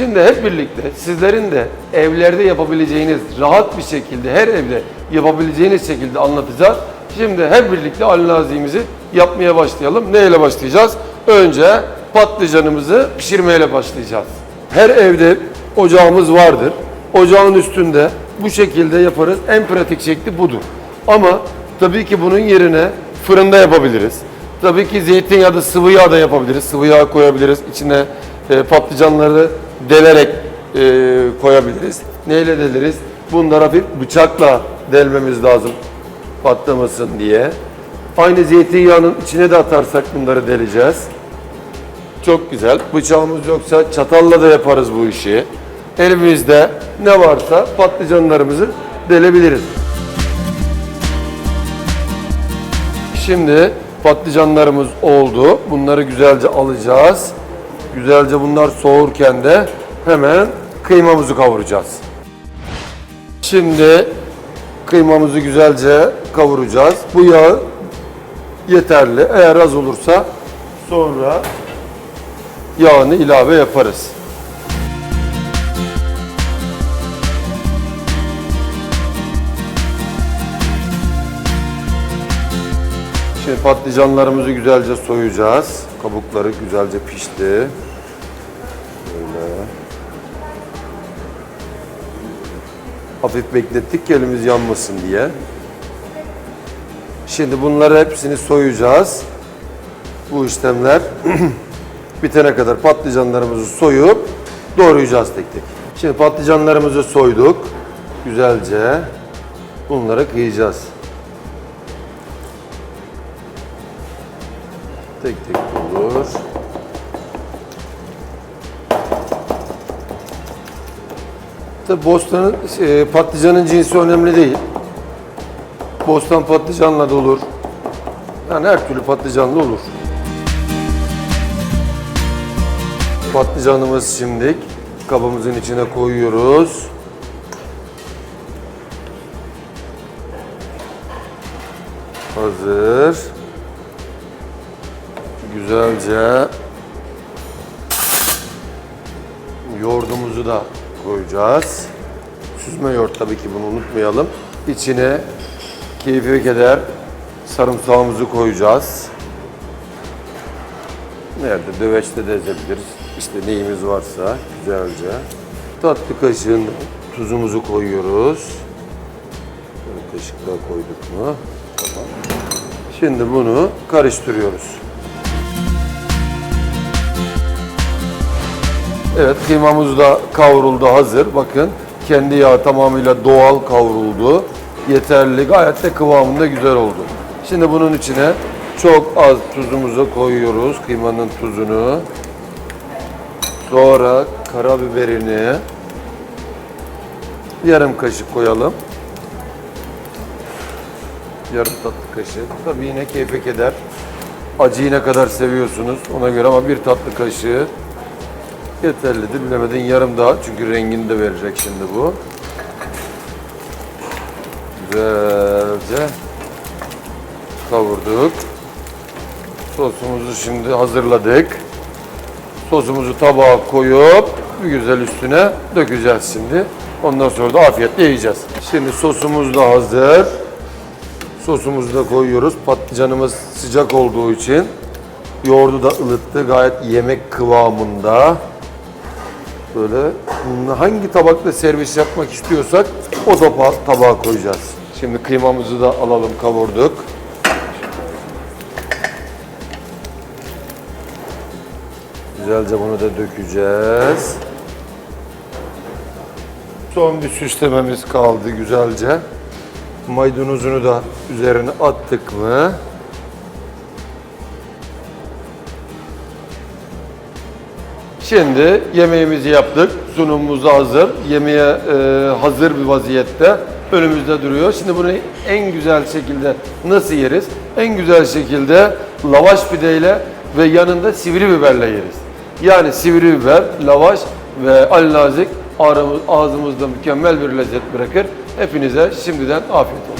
Şimdi hep birlikte sizlerin de evlerde yapabileceğiniz, rahat bir şekilde her evde yapabileceğiniz şekilde anlatacağız. Şimdi hep birlikte Ali Nazi'mizi yapmaya başlayalım. Neyle başlayacağız? Önce patlıcanımızı pişirmeyle başlayacağız. Her evde ocağımız vardır. Ocağın üstünde bu şekilde yaparız. En pratik şekli budur. Ama tabii ki bunun yerine fırında yapabiliriz. Tabii ki zeytinyağı da sıvı yağ da yapabiliriz. Sıvı yağ koyabiliriz. İçine e, patlıcanları delerek e, koyabiliriz. Neyle deliriz? Bunları hafif bıçakla delmemiz lazım patlamasın diye. Aynı zeytinyağının içine de atarsak bunları deleceğiz. Çok güzel. Bıçağımız yoksa çatalla da yaparız bu işi. Elimizde ne varsa patlıcanlarımızı delebiliriz. Şimdi patlıcanlarımız oldu. Bunları güzelce alacağız. Güzelce bunlar soğurken de hemen kıymamızı kavuracağız. Şimdi kıymamızı güzelce kavuracağız. Bu yağ yeterli. Eğer az olursa sonra yağını ilave yaparız. Şimdi patlıcanlarımızı güzelce soyacağız. Kabukları güzelce pişti. Böyle. Hafif beklettik ki elimiz yanmasın diye. Şimdi bunları hepsini soyacağız. Bu işlemler bitene kadar patlıcanlarımızı soyup doğrayacağız tek tek. Şimdi patlıcanlarımızı soyduk. Güzelce bunları kıyacağız. Tek tek olur. Tabi bostanın, e, patlıcanın cinsi önemli değil. Bostan patlıcanla da olur. Yani her türlü patlıcanlı olur. Patlıcanımız şimdi kabımızın içine koyuyoruz. Hazır. Güzelce yoğurdumuzu da koyacağız. Süzme yoğurt tabii ki bunu unutmayalım. İçine keyfi keder sarımsağımızı koyacağız. Nerede? Döveçte de ezebiliriz. İşte neyimiz varsa güzelce. Tatlı kaşığın tuzumuzu koyuyoruz. Böyle kaşık daha koyduk mu? Tamam. Şimdi bunu karıştırıyoruz. Evet kıymamız da kavruldu hazır. Bakın kendi yağı tamamıyla doğal kavruldu. Yeterli gayet de kıvamında güzel oldu. Şimdi bunun içine çok az tuzumuzu koyuyoruz. Kıymanın tuzunu. Sonra karabiberini yarım kaşık koyalım. Yarım tatlı kaşık. Tabii yine keyfe keder. Acıyı ne kadar seviyorsunuz ona göre ama bir tatlı kaşığı Yeterlidir. Bilemedin yarım daha. Çünkü rengini de verecek şimdi bu. Güzelce kavurduk. Sosumuzu şimdi hazırladık. Sosumuzu tabağa koyup bir güzel üstüne dökeceğiz şimdi. Ondan sonra da afiyetle yiyeceğiz. Şimdi sosumuz da hazır. Sosumuzu da koyuyoruz. Patlıcanımız sıcak olduğu için yoğurdu da ılıttı. Gayet yemek kıvamında. Böyle hangi tabakla servis yapmak istiyorsak o tabağa, tabağa koyacağız. Şimdi kıymamızı da alalım kavurduk. Güzelce bunu da dökeceğiz. Son bir süslememiz kaldı güzelce. Maydanozunu da üzerine attık mı? Şimdi yemeğimizi yaptık. Sunumumuz hazır. Yemeğe e, hazır bir vaziyette önümüzde duruyor. Şimdi bunu en güzel şekilde nasıl yeriz? En güzel şekilde lavaş pideyle ve yanında sivri biberle yeriz. Yani sivri biber, lavaş ve al nazik ağzımızda mükemmel bir lezzet bırakır. Hepinize şimdiden afiyet olsun.